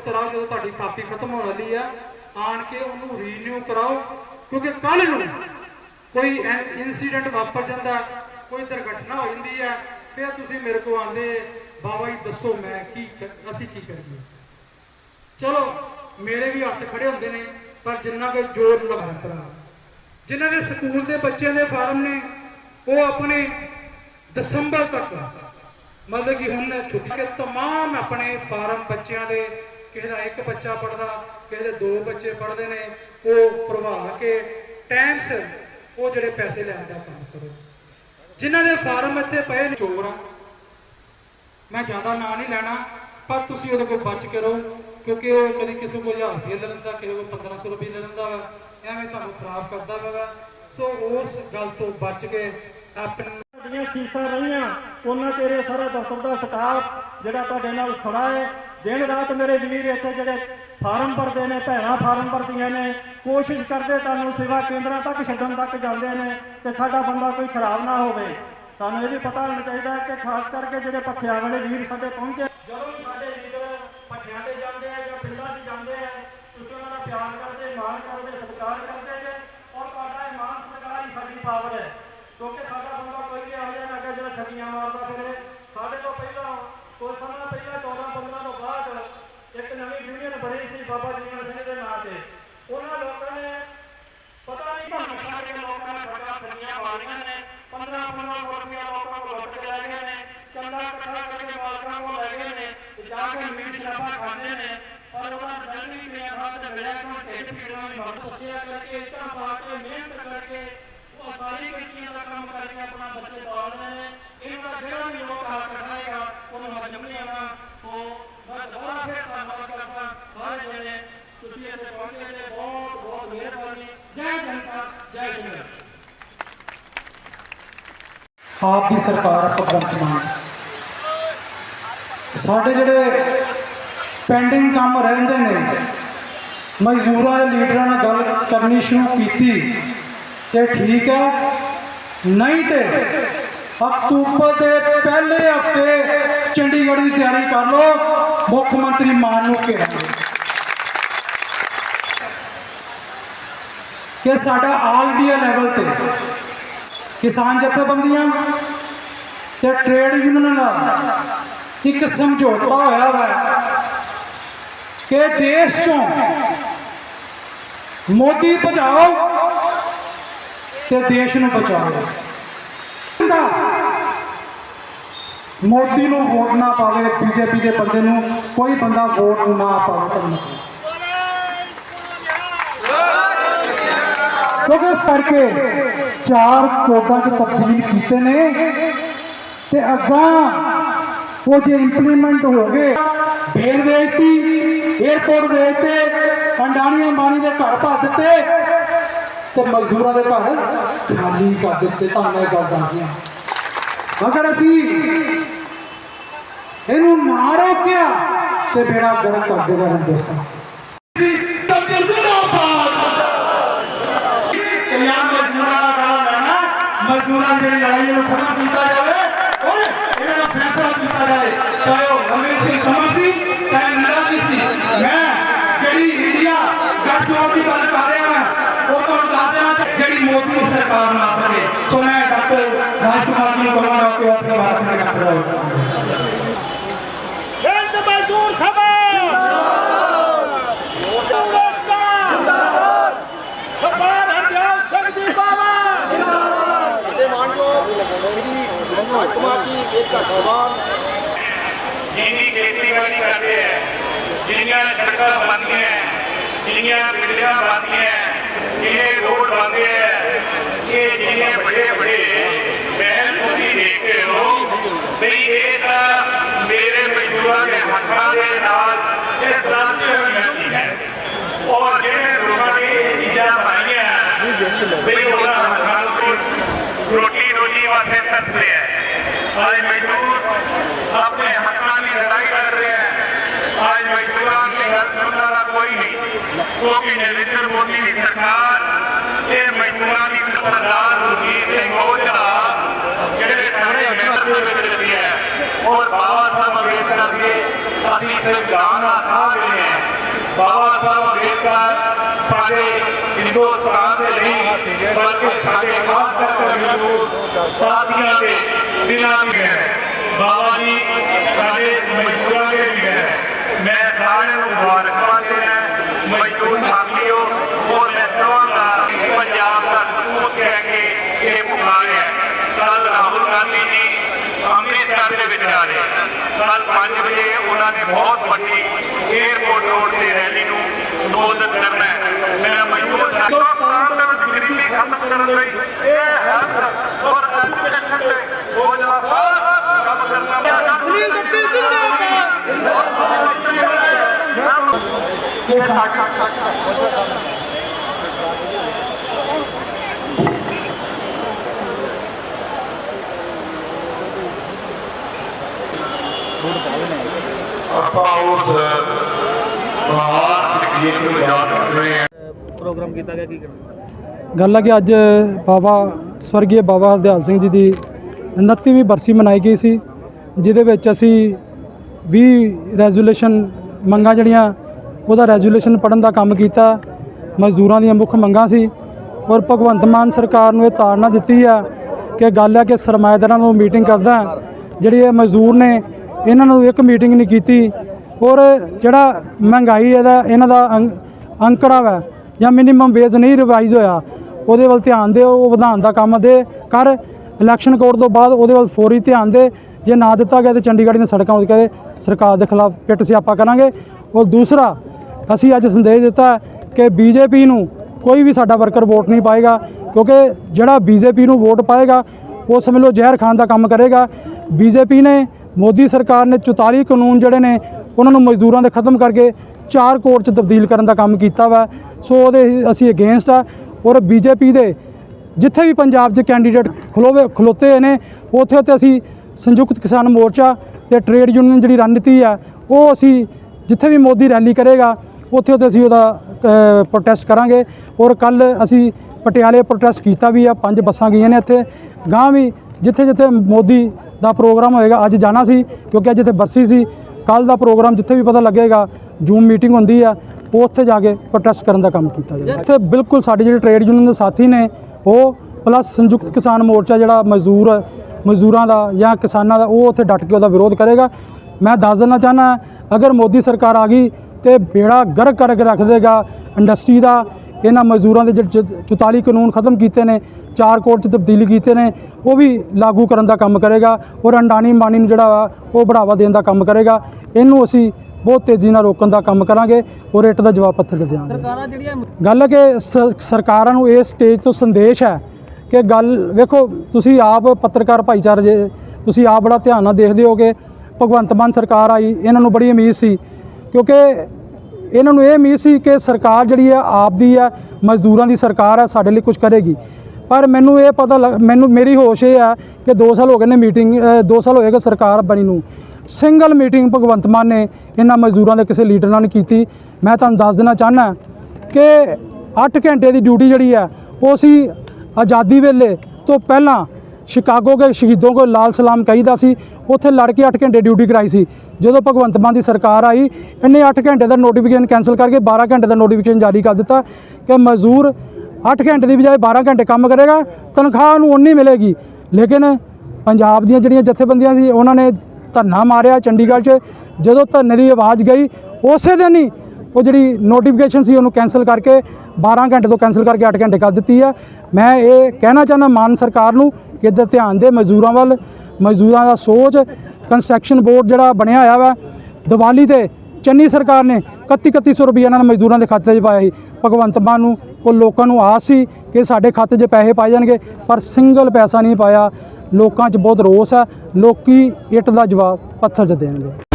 ਦਫ਼ਤਰ ਆਓ ਜਦੋਂ ਤੁਹਾਡੀ ਕਾਪੀ ਖਤਮ ਹੋਣ ਵਾਲੀ ਆ ਆਣ ਕੇ ਉਹਨੂੰ ਰੀਨਿਊ ਕਰਾਓ ਕਿਉਂਕਿ ਕੱਲ ਨੂੰ ਕੋਈ ਇਨਸੀਡੈਂਟ ਵਾਪਰ ਜਾਂਦਾ ਕੋਈ ਦੁਰਘਟਨਾ ਹੋ ਜਾਂਦੀ ਹੈ ਫਿਰ ਤੁਸੀਂ ਮੇਰੇ ਕੋਲ ਆਂਦੇ ਬਾਬਾ ਜੀ ਦੱਸੋ ਮੈਂ ਕੀ ਕਰ- ਅਸੀਂ ਕੀ ਕਰੀਏ ਚਲੋ ਮੇਰੇ ਵੀ ਹੱਥ ਖੜੇ ਹੁੰਦੇ ਨੇ ਪਰ ਜਿੰਨਾ ਕੋਈ ਜ਼ੋਰ ਲਗਾ ਭਰਾ ਜਿਨ੍ਹਾਂ ਦੇ ਸਕੂਲ ਦੇ ਬੱਚਿਆਂ ਦੇ ਫਾਰਮ ਨੇ ਉਹ ਆਪਣੇ ਦਸੰਬਰ ਤੱਕ ਮਤਲਬ ਕਿ ਹੁਣ ਛੁੱਟੀ ਕੇ तमाम ਆਪਣੇ ਫਾਰਮ ਬੱਚਿਆਂ ਦੇ ਕਿਸੇ ਦਾ ਇੱਕ ਬੱਚਾ ਪੜਦਾ ਕਿਸੇ ਦੇ ਦੋ ਬੱਚੇ ਪੜਦੇ ਨੇ, ਉਹ ਪ੍ਰਭਾਵ ਕੇ ਟਾਈਮ ਸਿਰ ਉਹ ਜਿਹੜੇ ਪੈਸੇ ਲੈਣ ਦਾ ਕੰਮ ਕਰੋ। ਜਿਨ੍ਹਾਂ ਦੇ ਫਾਰਮ ਇੱਥੇ ਪਏ ਚੋਰ ਆ। ਮੈਂ ਜ਼ਿਆਦਾ ਨਾਂ ਨਹੀਂ ਲੈਣਾ, ਪਰ ਤੁਸੀਂ ਉਹਦੇ ਕੋਲ ਬਚ ਕੇ ਰਹੋ, ਕਿਉਂਕਿ ਉਹ ਕਦੀ ਕਿਸੇ ਕੋਲ 1000 ਰੁਪਏ ਲੈ ਲੈਂਦਾ, ਕਿਸੇ ਕੋਲ 1500 ਰੁਪਏ ਲੈ ਲੈਂਦਾ ਵਾ। ਐਵੇਂ ਤੁਹਾਨੂੰ ਖਰਾਬ ਕਰਦਾ ਵਾ ਸੋ ਉਸ ਗੱਲ ਤੋਂ ਬਚ ਕੇ ਆਪਣੇ ਤੁਹਾਡੀਆਂ ਸੀਸਾਂ ਰਹੀਆਂ, ਉਹਨਾਂ ਤੇਰੇ ਸਾਰਾ ਦਫ਼ਤਰ ਦਾ ਸਟਾਫ ਜਿਹੜਾ ਤੁਹਾਡੇ ਨਾਲ ਖੜਾ ਹੈ ਦਿਨ ਰਾਤ ਮੇਰੇ ਵੀਰ ਇੱਥੇ ਜਿਹੜੇ ਫਾਰਮ ਭਰਦੇ ਨੇ, ਭੈਣਾਂ ਫਾਰਮ ਭਰਦੀਆਂ ਨੇ, ਕੋਸ਼ਿਸ਼ ਕਰਦੇ ਤੁਹਾਨੂੰ ਸੇਵਾ ਕੇਂਦਰਾਂ ਤੱਕ ਛੱਡਣ ਤੱਕ ਜਾਂਦੇ ਨੇ ਕਿ ਸਾਡਾ ਬੰਦਾ ਕੋਈ ਖਰਾਬ ਨਾ ਹੋਵੇ। ਤੁਹਾਨੂੰ ਇਹ ਵੀ ਪਤਾ ਹੋਣਾ ਚਾਹੀਦਾ ਕਿ ਖਾਸ ਕਰਕੇ ਜਿਹੜੇ ਪੱਠਿਆਂ ਵਾਲੇ ਵੀਰ ਸਾਡੇ ਪਹੁੰਚੇ, ਜਦੋਂ ਸਾਡੇ ਲੀਡਰ ਪੱਠਿਆਂ ਤੇ ਜਾਂਦੇ ਆ ਜਾਂ ਪਿੰਡਾਂ 'ਚ ਜਾਂਦੇ ਆ, ਤੁਸੀਂ ਉਹਨਾਂ ਦਾ ਪਿਆਰ ਕਰਦੇ, ਮਾਣ ਕਰਦੇ, ਸਤਿਕਾਰ ਕਰਦੇ ਜੇ, ਔਰ ਤੁਹਾਡਾ ਇਹ ਮਾਣ ਹੀ ਸਾਡੀ ਪਾਵਰ ਹੈ ਕਿਉਂਕਿ ਸਾਡਾ ਬੰਦਾ ਕੋਈ ਵੀ ਇਹੋ ਜਿਹਾ ਨਾ ਕਿ ਜਿਹੜਾ ਠੱਗੀਆਂ ਮਾਰਦਾ ਫਿਰੇ ਸਾਡੇ ਤੋਂ ਪਹਿਲਾਂ ਕੋਈ ਸਮਾਂ ਪਹਿਲਾਂ 14 15 ਤੋਂ ਬਾਅਦ ਇੱਕ ਨਵੀਂ ਯੂਨੀਅਨ ਬਣੀ ਸੀ ਬਾਬਾ ਜੀਵਨ ਸਿੰਘ ਦੇ ਨਾਂ ਤੇ ਉਹਨਾਂ ਲੋਕਾਂ ਨੇ ਪਤਾ ਨਹੀਂ ਭੰਨ ਕੇ ਲੋਕਾਂ ਨੇ ਠੱਗਾਂ ਠੱਗੀਆਂ ਮਾਰੀਆਂ ਨੇ 15 1500 ਰੁਪਇਆ ਲੋਕਾਂ ਕੋਲ ਲੁੱਟ ਕੇ ਲੈ ਗਏ ਨੇ ਚੰਦਾ ਇਕੱਠਾ ਕਰਕੇ ਮਾਲਕਾਂ ਕੋਲ ਲੈ ਗਏ ਨੇ ਤੇ ਜਾ ਕੇ ਮੀਟ ਸ਼ਰਾਬਾ ਖਾਂਦੇ ਨੇ ਪਰ ਉਹਨਾਂ ਨੂੰ ਜਲਦੀ ਪੀਆ ਖਾਂ ਤੇ ਮਿਲਿਆ ਕਿ ਢਿੱਡ ਪੀੜਾਂ ਦੀ ਮਦਦ ਦੱਸਿਆ ਕਰਕੇ ਇੱਟਾਂ ਪਾ ਕੇ ਮਿਹਨਤ ਕਰਕੇ ਉਹ ਸਾਰੀ ਕਿੱਟੀਆਂ ਦਾ ਕੰਮ ਕਰਕੇ ਆਪਣਾ ਬੱਚੇ ਪਾਲਦੇ ਨੇ ਇਹਨਾਂ ਦਾ ਜਿਹੜਾ ਵੀ ਲੋਕ ਹੱਕ ਕਰਨਾਏਗਾ ਉਹਨੂੰ ਹਜਮ ਨਹੀਂ ਆਉਣਾ ਸੋ ਮੈਂ ਦੁਬਾਰਾ ਫਿਰ ਧੰਨਵਾਦ ਕਰਦਾ ਸਾਰੇ ਜਣੇ ਤੁਸੀਂ ਇੱਥੇ ਪਹੁੰਚੇ ਜੇ ਬਹੁਤ ਬਹੁਤ ਮਿਹਰਬਾਨੀ ਜੈ ਜਨਤਾ ਜੈ ਸ਼੍ਰੀ ਰਾਮ ਆਪ ਦੀ ਸਰਕਾਰ ਭਗਵੰਤ ਮਾਨ। ਸਾਡੇ ਜਿਹੜੇ ਪੈਂਡਿੰਗ ਕੰਮ ਰਹਿੰਦੇ ਨੇ, ਮਜ਼ਦੂਰਾਂ ਦੇ ਲੀਡਰਾਂ ਨਾਲ ਗੱਲ ਕਰਨੀ ਸ਼ੁਰੂ ਕੀਤੀ, ਤੇ ਠੀਕ ਹੈ, ਨਹੀਂ ਤੇ ਅਕਤੂਬਰ ਦੇ ਪਹਿਲੇ ਹਫ਼ਤੇ ਚੰਡੀਗੜ੍ਹ ਦੀ ਤਿਆਰੀ ਕਰ ਲਓ, ਮੁੱਖ ਮੰਤਰੀ ਮਾਨ ਨੂੰ ਘੇਰਾਂਗੇ ਕਿ ਸਾਡਾ ਆਲ ਇੰਡੀਆ ਲੈਵਲ ਤੇ ਕਿਸਾਨ ਜਥੇਬੰਦੀਆਂ ਤੇ ਟ੍ਰੇਡ ਯੂਨੀਅਨਾਂ ਨਾਲ ਇੱਕ ਸਮਝੌਤਾ ਹੋਇਆ ਵਾ ਕਿ ਦੇਸ਼ ਚੋਂ ਮੋਦੀ ਭਜਾਓ ਤੇ ਦੇਸ਼ ਨੂੰ ਬਚਾਓ। ਮੋਦੀ ਨੂੰ ਵੋਟ ਨਾ ਪਾਵੇ, ਬੀਜੇਪੀ ਦੇ ਬੰਦੇ ਨੂੰ ਕੋਈ ਬੰਦਾ ਵੋਟ ਨਾ ਪਾਵੇ ਤੁਹਾਨੂੰ ਕਿਉਂਕਿ ਸਰਕੇ ਚਾਰ ਕੋਡਾਂ 'ਚ ਤਬਦੀਲ ਕੀਤੇ ਨੇ ਤੇ ਅੱਗਾਂ ਉਹ ਜੇ ਇੰਪਲੀਮੈਂਟ ਹੋ ਗਏ, ਬੇਲ ਵੇਚਤੀ 에어ਪੋਰਟ ਵੇਚਤੇ ਅੰਡਾਣੀਆਂ ਬਾਣੀ ਦੇ ਘਰ ਭਰ ਦਿੱਤੇ ਤੇ ਮਜ਼ਦੂਰਾਂ ਦੇ ਘਰ ਖਾਲੀ ਕਰ ਦਿੱਤੇ, ਤੁਹਾਨੂੰ ਮੈਂ ਇਹ ਗੱਲ ਦੱਸਦਾ ਅਗਰ ਅਸੀਂ ਇਹਨੂੰ ਨਾ ਰੋਕਿਆ ਤੇ ਬੇੜਾ ਗਰਕ ਕਰ ਦੇਗਾ ਹਿੰਦੁਸਤਾਨ। ਮਜ਼ਦੂਰਾਂ ਜਿਹੜੀ ਨੂੰ ਖਤਮ ਕੀਤਾ ਜਾਵੇ। ਔਰ ਇਹਨਾਂ ਦਾ ਫੈਸਲਾ ਕੀਤਾ ਜਾਏ। ਚਾਹੇ ਉਹ ਰਮੇਸ਼ ਸਿੰਘ ਸਮਰ ਸੀ, ਚਾਹੇ ਨੰਦਾ ਜੀ ਸੀ। ਮੈਂ ਜਿਹੜੀ ਇੰਡੀਆ ਗੱਠਜੋੜ ਦੀ ਗੱਲ ਕਰ ਰਿਹਾ ਮੈਂ ਉਹ ਤੁਹਾਨੂੰ ਦੱਸ ਦੇਣਾ ਜਿਹੜੀ ਮੋਦੀ ਸਰਕਾਰ ਨਾ ਸਕੇ। ਸੋ ਮੈਂ ਡਾਕਟਰ ਰਾਜਕੁਮਾਰ ਜੀ ਨੂੰ ਕਹਾਂਗਾ ਕਿ ਉਹ ਆਪਣੇ ਭਾਰਤ ਦੇ ਡਾਕਟਰ ਰਹੋ ਮਜ਼ਦੂਰ ਸਭਾ ਜਿੰਦਾਬਾਦ ਸਰਦਾਰ ਹਰਦਿਆਲ ਸਿੰਘ ਜੀ ਬਾਵਾ ਸਾਡੇ ਮਾਨਯੋਗ ਸ਼੍ਰੀ ਮਨੋਜ ਕੁਮਾਰ ਜੀ ਇੱਕ ਦਾ ਸਵਾਲ ਜਿੰਨੀ ਖੇਤੀਬਾੜੀ ਕਰਦੇ ਹੈ ਜਿੰਨੀਆਂ ਸੜਕਾਂ ਬਣਦੀਆਂ ਹੈ, ਜਿੰਨੀਆਂ ਬਿਲਡਿੰਗਾਂ ਬਣਦੀਆਂ ਹੈ, ਜਿੰਨੇ ਰੋਡ ਬਣਦੇ ਹੈ ਇਹ ਜਿੰਨੇ ਵੱਡੇ ਵੱਡੇ ਮਹਿਲ ਤੁਸੀਂ ਦੇਖਦੇ ਹੋ ਵੀ ਇਹ ਤਾਂ ਮੇਰੇ ਮਜ਼ਦੂਰਾਂ ਦੇ ਹੱਥਾਂ ਦੇ ਨਾਲ ਇਹ ਤਰਾਸੀ ਹੋਈ ਮਿਲਦੀ ਹੈ ਔਰ ਜਿਹੜੇ ਲੋਕਾਂ ਨੇ ਇਹ ਚੀਜ਼ਾਂ ਬਣਾਈਆਂ ਵੀ ਉਹਨਾਂ ਹੱਥਾਂ ਨੂੰ ਰੋਟੀ ਰੋਜੀ ਵਾਸਤੇ ਤਰਸਦੇ ਹੈ ਅੱਜ ਮਜ਼ਦੂਰ ਆਪਣੇ ਹੱਕਾਂ ਦੀ ਲੜਾਈ ਲੜ ਰਿਹਾ ਹੈ ਅੱਜ ਮਜ਼ਦੂਰਾਂ ਦੀ ਗੱਲ ਸੁਣਨ ਵਾਲਾ ਕੋਈ ਨਹੀਂ ਕਿਉਂਕਿ ਨਰਿੰਦਰ ਮੋਦੀ ਦੀ ਸਰਕਾਰ ਇਹ ਮਜ਼ਦੂਰਾਂ ਦੀ ਸਰਦਾਰ ਰਣਜੀਤ ਸਿੰਘ ਜਿਹੜੇ ਸਾਰੇ ਮਿਹਨਤ ਦੇ ਵਿੱਚ ਲੱਗੀ ਹੈ ਔਰ ਬਾਬਾ ਸਾਹਿਬ ਅੰਬੇਦਕਰ ਦੇ ਅਸੀਂ ਸੰਵਿਧਾਨ ਦਾ ਸਾਹ ਲੈਣੇ ਬਾਬਾ ਸਾਹਿਬ ਅੰਬੇਦਕਰ ਸਾਡੇ ਹਿੰਦੁਸਤਾਨ ਦੇ ਨਹੀਂ ਬਲਕਿ ਸਾਡੇ ਖਾਸ ਕਰਕੇ ਹਿੰਦੂ ਸਾਥੀਆਂ ਦੇ ਦਿਨਾਂ ਦੀ ਹੈ ਬਾਬਾ ਜੀ, ਸਾਡੇ ਮਜ਼ਦੂਰਾਂ ਦੇ ਵੀ ਹੈ ਮੈਂ ਸਾਰਿਆਂ ਨੂੰ ਮੁਬਾਰਕਬਾਦ ਦੇਣਾ ਮਜ਼ਦੂਰ ਸਾਥੀਓ ਔਰ ਮੈਂ ਚਾਹਾਂਗਾ ਪੰਜਾਬ ਦਾ ਸਪੂਤ ਕਹਿ ਕੇ ਇਹ ਪੁਕਾਰਿਆ ਕੱਲ ਰਾਹੁਲ ਗਾਂਧੀ ਜੀ ਅੰਮ੍ਰਿਤਸਰ ਦੇ ਵਿੱਚ ਆ ਰਹੇ ਕੱਲ 5 ਵਜੇ ਉਹਨਾਂ ਨੇ ਬਹੁਤ ਵੱਡੀ ਏਅਰਪੋਰਟ ਰੋਡ ਤੇ ਰੈਲੀ ਨੂੰ ਸੰਬੋਧਨ ਕਰਨਾ ਹੈ ਮੈਂ ਮਜ਼ਦੂਰ ਹਿੰਦੁਸਤਾਨ ਦੇ ਵਿੱਚ ਗਰੀਬੀ ਖਤਮ ਕਰਨ ਲਈ ਇਹ ਹੈਲਥ ਔਰ ਐਜੂਕੇਸ਼ਨ ਤੇ ਉਹ ਜਿਹੜਾ ਸਾਰਾ ਕੰਮ ਕਰਨਾ ਸੁਨੀਲ ਦਕਸ਼ੀ ਜਿੰਦਾਬਾਦ ਇਹ ਸਾਡਾ ਆਪਾਂ ਉਸ ਮਹਾਨ ਸ਼ਖਸੀਅਤ ਨੂੰ ਯਾਦ ਕਰ ਰਹੇ ਹਾਂ। ਪ੍ਰੋਗਰਾਮ ਕੀਤਾ ਗਿਆ ਕੀ ਕਰਨਾ? ਗੱਲ ਹੈ ਕਿ ਅੱਜ ਬਾਬਾ ਸਵਰਗੀ ਬਾਬਾ ਹਰਦਿਆਲ ਸਿੰਘ ਜੀ ਦੀ 29ਵੀਂ ਬਰਸੀ ਮਨਾਈ ਗਈ ਸੀ ਜਿਹਦੇ ਵਿੱਚ ਅਸੀਂ 20 ਰੈਜ਼ੋਲੂਸ਼ਨ ਮੰਗਾਂ ਜਿਹੜੀਆਂ ਉਹਦਾ ਰੈਜੂਲੇਸ਼ਨ ਪੜਨ ਦਾ ਕੰਮ ਕੀਤਾ। ਮਜ਼ਦੂਰਾਂ ਦੀਆਂ ਮੁੱਖ ਮੰਗਾਂ ਸੀ। ਔਰ ਭਗਵੰਤ ਮਾਨ ਸਰਕਾਰ ਨੂੰ ਇਹ ਤਾੜਨਾ ਦਿੱਤੀ ਆ ਕਿ ਗੱਲ ਹੈ ਕਿ ਸਰਮਾਇਦਾਰਾਂ ਨੂੰ ਮੀਟਿੰਗ ਕਰਦਾ ਜਿਹੜੀ ਇਹ ਮਜ਼ਦੂਰ ਨੇ, ਇਹਨਾਂ ਨੂੰ ਇੱਕ ਮੀਟਿੰਗ ਨਹੀਂ ਕੀਤੀ। ਔਰ ਜਿਹੜਾ ਮਹਿੰਗਾਈ ਇਹਦਾ, ਇਹਨਾਂ ਦਾ ਅੰਕ- ਅੰਕੜਾ ਵਾ, ਜਾਂ ਮਿਨੀਮਮ ਵੇਜ ਨਹੀਂ ਰਿਵਾਈਜ਼ ਹੋਇਆ, ਉਹਦੇ ਵੱਲ ਧਿਆਨ ਦਿਓ, ਉਹ ਵਧਾਉਣ ਦਾ ਕੰਮ ਦੇ। ਕਰ ਇਲੈਕਸ਼ਨ ਕੋਡ ਤੋਂ ਬਾਅਦ ਉਹਦੇ ਵੱਲ ਫੌਰੀ ਧਿਆਨ ਦੇ। ਜੇ ਨਾ ਦਿੱਤਾ ਗਿਆ ਤੇ ਚੰਡੀਗੜ੍ਹ ਦੀਆਂ ਸੜਕਾਂ ਉੱਤੇ ਸਰਕਾਰ ਦੇ ਖਿਲਾਫ ਪਿੱਟ ਸਿਆਪਾ ਕਰਾਂਗੇ। ਔਰ ਦੂਸਰਾ ਅਸੀਂ ਅੱਜ ਸੰਦੇਸ਼ ਦਿੱਤਾ ਕਿ ਬੀਜੇਪੀ ਨੂੰ ਕੋਈ ਵੀ ਸਾਡਾ ਵਰਕਰ ਵੋਟ ਨਹੀਂ ਪਾਏਗਾ, ਕਿਉਂਕਿ ਜਿਹੜਾ ਬੀਜੇਪੀ ਨੂੰ ਵੋਟ ਪਾਏਗਾ ਉਸ ਵੱਲੋਂ ਜ਼ਹਿਰ ਖਾਨ ਦਾ ਕੰਮ ਕਰੇਗਾ। ਬੀਜੇਪੀ ਨੇ ਮੋਦੀ ਸਰਕਾਰ ਨੇ 44 ਕਾਨੂੰਨ ਜਿਹੜੇ ਨੇ, ਉਹਨਾਂ ਨੂੰ ਮਜ਼ਦੂਰਾਂ ਦੇ ਖਤਮ ਕਰਕੇ ਚਾਰ ਕੋਰਟ 'ਚ ਤਬਦੀਲ ਕਰਨ ਦਾ ਕੰਮ ਕੀਤਾ ਵਾ। ਸੋ ਉਹਦੇ ਅਸੀਂ ਅਗੇਂਸਟ ਆ ਔਰ ਬੀਜੇਪੀ ਦੇ ਜਿੱਥੇ ਵੀ ਪੰਜਾਬ 'ਚ ਕੈਂਡੀਡੇਟ ਖਲੋਵੇ ਖਲੋਤੇ ਹੋਏ ਨੇ, ਉੱਥੇ ਉੱਥੇ ਅਸੀਂ ਸੰਯੁਕਤ ਕਿਸਾਨ ਮੋਰਚਾ ਤੇ ਟ੍ਰੇਡ ਯੂਨੀਅਨ ਜਿਹੜੀ ਰਣਨੀਤੀ ਆ, ਉਹ ਅਸੀਂ ਜਿੱਥੇ ਵੀ ਮੋਦੀ ਰੈਲੀ ਕਰੇਗਾ ਉੱਥੇ ਉੱਥੇ ਅਸੀਂ ਉਹਦਾ ਪ੍ਰੋਟੈਸਟ ਕਰਾਂਗੇ। ਔਰ ਕੱਲ ਅਸੀਂ ਪਟਿਆਲੇ ਪ੍ਰੋਟੈਸਟ ਕੀਤਾ ਵੀ ਆ, ਪੰਜ ਬੱਸਾਂ ਗਈਆਂ ਨੇ ਇੱਥੇ। ਗਾਂ ਵੀ ਜਿੱਥੇ ਜਿੱਥੇ ਮੋਦੀ ਦਾ ਪ੍ਰੋਗਰਾਮ ਹੋਏਗਾ, ਅੱਜ ਜਾਣਾ ਸੀ, ਕਿਉਂਕਿ ਅੱਜ ਇੱਥੇ ਬਰਸੀ ਸੀ। ਕੱਲ ਦਾ ਪ੍ਰੋਗਰਾਮ ਜਿੱਥੇ ਵੀ ਪਤਾ ਲੱਗੇਗਾ ਜੂਮ ਮੀਟਿੰਗ ਹੁੰਦੀ ਆ ਉਹ ਉੱਥੇ ਜਾ ਕੇ ਪ੍ਰੋਟੈਸਟ ਕਰਨ ਦਾ ਕੰਮ ਕੀਤਾ ਜਾਏਗਾ। ਇੱਥੇ ਬਿਲਕੁਲ ਸਾਡੇ ਜਿਹੜੇ ਟ੍ਰੇਡ ਯੂਨੀਅਨ ਦੇ ਸਾਥੀ ਨੇ, ਉਹ ਪਲੱਸ ਸੰਯੁਕਤ ਕਿਸਾਨ ਮੋਰਚਾ ਜਿਹੜਾ ਮਜ਼ਦੂਰ, ਮਜ਼ਦੂਰਾਂ ਦਾ ਜਾਂ ਕਿਸਾਨਾਂ ਦਾ, ਉਹ ਉੱਥੇ ਡਟ ਕੇ ਉਹਦਾ ਵਿਰੋਧ ਕਰੇਗਾ। ਮੈਂ ਦੱਸ ਦੇਣਾ ਚਾਹਨਾ ਅਗਰ ਮੋਦੀ ਸਰਕਾਰ ਆ ਗਈ ਤੇ ਬੇੜਾ ਗਰਕ ਕਰਕੇ ਰੱਖ ਦੇਗਾ ਇੰਡਸਟਰੀ ਦਾ। ਇਹਨਾਂ ਮਜ਼ਦੂਰਾਂ ਦੇ ਜਿਹੜੇ ਚ- 44 ਕਾਨੂੰਨ ਖਤਮ ਕੀਤੇ ਨੇ ਚਾਰ ਕੋਰਟ 'ਚ ਤਬਦੀਲੀ ਕੀਤੇ ਨੇ ਉਹ ਵੀ ਲਾਗੂ ਕਰਨ ਦਾ ਕੰਮ ਕਰੇਗਾ ਔਰ ਅੰਡਾਨੀ ਮਾਨੀ ਨੂੰ ਜਿਹੜਾ ਵਾ ਉਹ ਬੜਾਵਾ ਦੇਣ ਦਾ ਕੰਮ ਕਰੇਗਾ। ਇਹਨੂੰ ਅਸੀਂ ਬਹੁਤ ਤੇਜ਼ੀ ਨਾਲ ਰੋਕਣ ਦਾ ਕੰਮ ਕਰਾਂਗੇ ਔਰ ਇੱਟ ਦਾ ਜਵਾਬ ਪੱਥਰ 'ਤੇ ਦਿਆਂਗੇ। ਸਰਕਾਰਾਂ ਜਿਹੜੀਆਂ ਗੱਲ ਕਿ ਸਰਕਾਰਾਂ ਨੂੰ ਇਸ ਸਟੇਜ ਤੋਂ ਸੰਦੇਸ਼ ਹੈ ਕਿ ਗੱਲ ਵੇਖੋ ਤੁਸੀਂ ਆਪ ਪੱਤਰਕਾਰ ਭਾਈਚਾਰੇ ਤੁਸੀਂ ਆਪ ਬੜਾ ਧਿਆਨ ਨਾਲ ਦੇਖਦੇ ਹੋਗੇ। ਭਗਵੰਤ ਮਾਨ ਸਰਕਾਰ ਆਈ ਇਹਨਾਂ ਨੂੰ ਬੜੀ ਉਮੀਦ ਸੀ ਕਿਉਂਕਿ ਇਹਨਾਂ ਨੂੰ ਇਹ ਉਮੀਦ ਸੀ ਕਿ ਸਰਕਾਰ ਜਿਹੜੀ ਹੈ ਆਪ ਦੀ ਹੈ ਮਜ਼ਦੂਰਾਂ ਦੀ ਸਰਕਾਰ ਹੈ ਸਾਡੇ ਲਈ ਕੁਝ ਕਰੇਗੀ। ਪਰ ਮੈਨੂੰ ਇਹ ਪਤਾ ਲੱਗ, ਮੈਨੂੰ, ਮੇਰੀ ਹੋਸ਼ ਇਹ ਹੈ ਕਿ 2 ਸਾਲ ਹੋ ਗਏ ਨੇ ਮੀਟਿੰਗ 2 ਸਾਲ ਹੋਏਗਾ ਸਰਕਾਰ ਬਣੀ ਨੂੰ। ਸਿੰਗਲ ਮੀਟਿੰਗ ਭਗਵੰਤ ਮਾਨ ਨੇ ਇਹਨਾਂ ਮਜ਼ਦੂਰਾਂ ਦੇ ਕਿਸੇ ਲੀਡਰ ਨਾਲ ਨਹੀਂ ਕੀਤੀ। ਮੈਂ ਤੁਹਾਨੂੰ ਦੱਸ ਦੇਣਾ ਚਾਹਨਾ ਕਿ 8 ਘੰਟੇ ਦੀ ਡਿਊਟੀ ਜਿਹੜੀ ਹੈ ਉਹ ਸੀ ਆਜ਼ਾਦੀ ਵੇਲੇ ਤੋਂ ਪਹਿਲਾਂ ਸ਼ਿਕਾਗੋ ਦੇ ਸ਼ਹੀਦੋਂ ਕੋ ਲਾਲ ਸਲਾਮ ਕਹੀਦਾ ਸੀ। ਉੱਥੇ ਲੜ ਕੇ 8 ਘੰਟੇ ਡਿਊਟੀ ਕਰਾਈ ਸੀ। ਜਦੋਂ ਭਗਵੰਤ ਮਾਨ ਦੀ ਸਰਕਾਰ ਆਈ ਇਹਨੇ 8 ਘੰਟੇ ਦਾ ਨੋਟੀਫਿਕੇਸ਼ਨ ਕੈਨਸਲ ਕਰਕੇ 12 ਘੰਟੇ ਦਾ ਨੋਟੀਫਿਕੇਸ਼ਨ ਜਾਰੀ ਕਰ ਦਿੱਤਾ ਕਿ ਮਜ਼ਦੂਰ 8 ਘੰਟੇ ਦੀ ਬਜਾਏ 12 ਘੰਟੇ ਕੰਮ ਕਰੇਗਾ, ਤਨਖਾਹ ਨੂੰ ਉਨੀ ਮਿਲੇਗੀ। ਲੇਕਿਨ ਪੰਜਾਬ ਦੀਆਂ ਜਿਹੜੀਆਂ ਜਥੇਬੰਦੀਆਂ ਸੀ, ਉਹਨਾਂ ਨੇ ਧਰਨਾ ਮਾਰਿਆ ਚੰਡੀਗੜ੍ਹ 'ਚ। ਜਦੋਂ ਧਰਨੇ ਦੀ ਆਵਾਜ਼ ਗਈ, ਉਸੇ ਦਿਨ ਹੀ ਉਹ ਜਿਹੜੀ ਨੋਟੀਫਿਕੇਸ਼ਨ ਸੀ ਉਹਨੂੰ ਕੈਨਸਲ ਕਰਕੇ 12 ਘੰਟੇ ਤੋਂ ਕੈਨਸਲ ਕਰਕੇ 8 ਘੰਟੇ ਕਰ ਦਿੱਤੀ ਆ। ਮੈਂ ਇਹ ਕਹਿਣਾ ਚਾਹੁੰਦਾ ਮਾਨ ਸਰਕਾਰ ਨੂੰ ਕਿ ਇੱਧਰ ਧਿਆਨ ਦੇ ਮਜ਼ਦੂਰਾਂ ਵੱਲ, ਮਜ਼ਦੂਰਾਂ ਦਾ ਸੋਚ ਕੰਸਟਰਕਸ਼ਨ ਬੋਰਡ ਜਿਹੜਾ ਬਣਿਆ ਹੋਇਆ ਵਾ, ਦੀਵਾਲੀ ਤੇ ਚੰਨੀ ਸਰਕਾਰ ਨੇ 31 3100 ਰੁਪਏ ਇਹਨਾਂ ਨੇ ਮਜ਼ਦੂਰਾਂ ਦੇ ਖਾਤੇ 'ਚ ਪਾਇਆ ਸੀ। ਭਗਵੰਤ ਮਾਨ ਨੂੰ ਕੋ ਲੋਕਾਂ ਨੂੰ ਆਸ ਸੀ ਕਿ ਸਾਡੇ ਖਾਤੇ 'ਚ ਪੈਸੇ ਪਾਏ ਜਾਣਗੇ, ਪਰ ਸਿੰਗਲ ਪੈਸਾ ਨਹੀਂ ਪਾਇਆ। ਲੋਕਾਂ 'ਚ ਬਹੁਤ ਰੋਸ ਹੈ ਲੋਕੀ ਇੱਟ ਦਾ ਜਵਾਬ, ਪੱਥਰ 'ਚ ਦੇਣਗੇ।